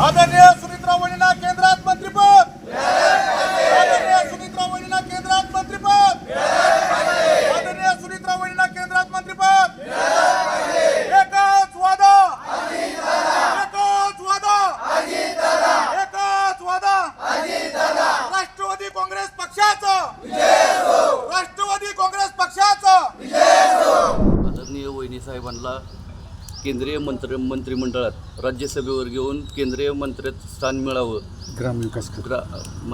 आदरणीय सुमित्रा वहिनींना केंद्रात मंत्रीपद! आदरणीय सुमित्रा वहिनींना केंद्रात मंत्रीपद! आदरणीय सुमित्रा वहिनींना केंद्रात मंत्रीपद! एकच वादा! एकच वादा! एकच वादा! राष्ट्रवादी काँग्रेस पक्षाचं! राष्ट्रवादी काँग्रेस पक्षाचं! आदरणीय वहिनी साहेबांना केंद्रीय मंत्र मंत्रिमंडळात राज्यसभेवर घेऊन केंद्रीय मंत्र्यात स्थान मिळावं. ग्रामविकास ग्रा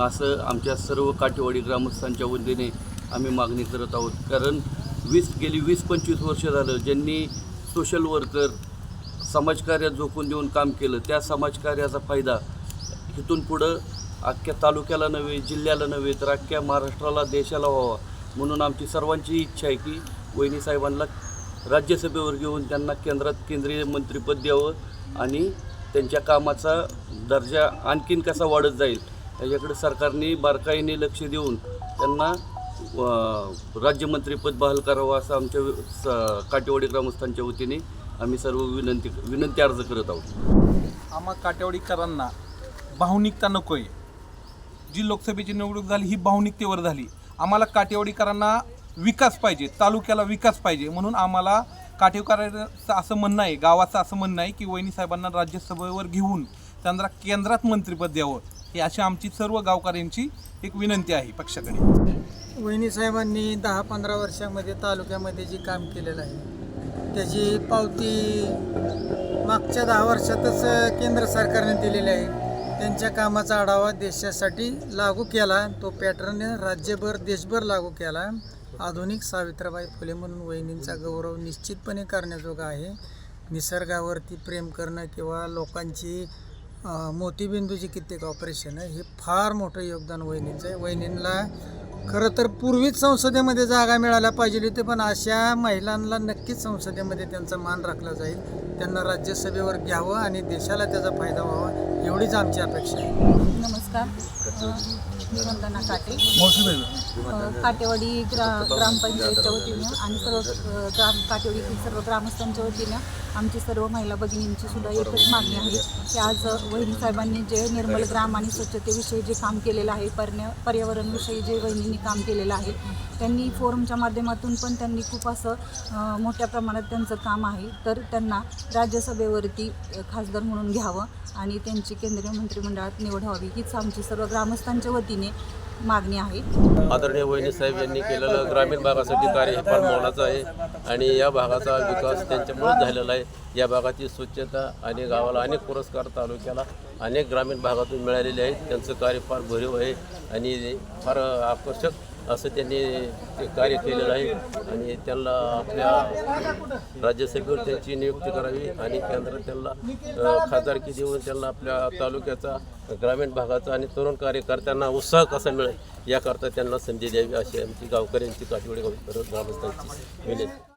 असं आमच्या सर्व काठेवाडी ग्रामस्थांच्या वतीने आम्ही मागणी करत आहोत. कारण वीस गेली वीस पंचवीस वर्ष झालं ज्यांनी सोशल वर्कर समाजकार्यात झोकून देऊन काम केलं त्या समाजकार्याचा फायदा इथून पुढं अख्ख्या तालुक्याला नव्हे जिल्ह्याला नव्हे तर अख्ख्या महाराष्ट्राला देशाला व्हावा. म्हणून आमची सर्वांची इच्छा आहे की वहिनी साहेबांना राज्यसभेवर घेऊन त्यांना केंद्रात केंद्रीय मंत्रिपद द्यावं आणि त्यांच्या कामाचा दर्जा आणखीन कसा वाढत जाईल याच्याकडे सरकारने बारकाईने लक्ष देऊन त्यांना राज्यमंत्रीपद बहाल करावं असं आमच्या स- काटेवाडी ग्रामस्थांच्या वतीने आम्ही सर्व विनंती विनंती अर्ज करत आहोत. आम्हा काटेवाडीकरांना भावनिकता नको आहे जी लोकसभेची निवडणूक झाली ही भावनिकतेवर झाली. आम्हाला काटेवाडीकरांना विकास पाहिजे तालुक्याला विकास पाहिजे म्हणून आम्हाला काटेवाडीकरांचं असं म्हणणं आहे गावाचं असं म्हणणं आहे की वहिनी साहेबांना राज्यसभेवर घेऊन त्यांना केंद्रात मंत्रिपद द्यावं. ही अशी आमची सर्व गावकऱ्यांची एक विनंती आहे पक्षाकडे. वहिनी साहेबांनी दहा पंधरा वर्षामध्ये तालुक्यामध्ये जे काम केलेलं आहे त्याची पावती मागच्या दहा वर्षातच केंद्र सरकारने दिलेली आहे. त्यांच्या कामाचा आढावा देशासाठी लागू केला. तो पॅटर्न राज्यभर देशभर लागू केला. आधुनिक सावित्रीबाई फुले म्हणून वहिनींचा गौरव निश्चितपणे करण्याजोगा आहे. निसर्गावरती प्रेम करणं किंवा लोकांची मोतीबिंदूची कित्येक ऑपरेशन आहे हे फार मोठं योगदान वहिनींचं आहे. वहिनींना खरं तर पूर्वीच संसदेमध्ये जागा मिळायला पाहिजे होती पण अशा महिलांना नक्कीच संसदेमध्ये त्यांचा मान राखला जाईल. त्यांना राज्यसभेवर घ्यावं आणि देशाला त्याचा फायदा व्हावा एवढीच आमची अपेक्षा आहे. नमस्कार. मी वंदना काटे. काटेवाडी ग्रा ग्रामपंचायतच्या वतीनं आणि सर्व ग्राम काटेवाडीतील सर्व ग्रामस्थांच्या वतीनं आमची सर्व महिला भगिनींची सुद्धा एकच मागणी आहे की आज वहिनी साहेबांनी जे निर्मल ग्राम आणि स्वच्छतेविषयी जे काम केलेलं आहे पर्या पर्यावरणविषयी जे वहिनींनी काम केलेलं आहे. त्यांनी फोरमच्या माध्यमातून पण त्यांनी खूप असं मोठ्या प्रमाणात त्यांचं काम आहे. तर त्यांना राज्यसभेवरती खासदार म्हणून घ्यावं आणि त्यांची केंद्रीय मंत्रिमंडळात निवड व्हावी. हीच आमची सर्व ग्रामस्थांच्या वतीने मागणी आहे. आदरणीय वहिनी साहेब यांनी केलेलं ग्रामीण भागासाठी कार्य हे फार मोलाचं आहे आणि या भागाचा विकास त्यांच्यामुळेच झालेला आहे. या भागाची स्वच्छता आणि गावाला अनेक पुरस्कार तालुक्याला अनेक ग्रामीण भागातून मिळालेले आहेत. त्यांचं कार्य फार भरीव आहे आणि फार आकर्षक असं त्यांनी ते कार्य केलेलं आहे आणि त्यांना आपल्या राज्यसभेवर त्यांची नियुक्ती करावी आणि केंद्रात त्यांना खासदारकी देऊन त्यांना आपल्या तालुक्याचा ग्रामीण भागाचा आणि तरुण कार्यकर्त्यांना उत्साह कसा मिळेल याकरता त्यांना संधी द्यावी अशी आमची गावकऱ्यांची काठीवडी गाव ग्रामस्थांची विनंती.